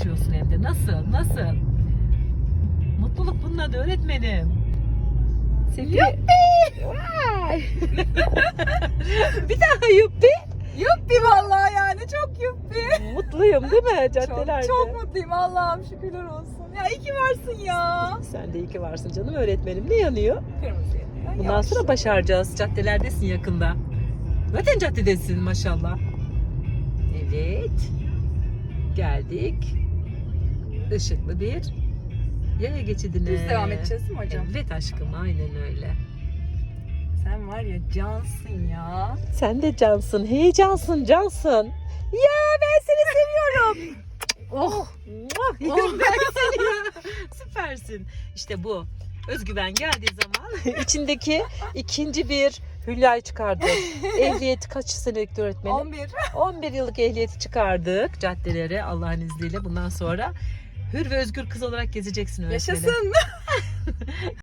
yaşıyorsun hem de. Nasıl? Nasıl? Mutluluk bunun adı öğretmenim. Sevgili... Vay! bir daha yuppi. Yuppi vallahi yani çok yuppi. Mutluyum değil mi Çok, caddelerde? çok mutluyum Allah'ım şükürler olsun. Ya iyi ki varsın ya. Sen de iyi ki varsın canım öğretmenim. Ne yanıyor? Kırmızı yanıyor. Bundan Yavaş. sonra başaracağız. Caddelerdesin yakında. Zaten caddedesin maşallah. Evet. Geldik. Işıklı bir yaya geçidine. Düz devam edeceğiz mi hocam? Evet aşkım aynen öyle. Sen var ya cansın ya. Sen de cansın, heyecansın, cansın. Ya ben seni seviyorum. oh, muah, yerim ben seni ya. Süpersin. İşte bu. Özgüven geldiği zaman içindeki ikinci bir Hülya'yı çıkardı. Ehliyeti kaç senelik öğretmenim? 11. 11 yıllık ehliyeti çıkardık caddelere Allah'ın izniyle. Bundan sonra hür ve özgür kız olarak gezeceksin öğretmenim. Yaşasın.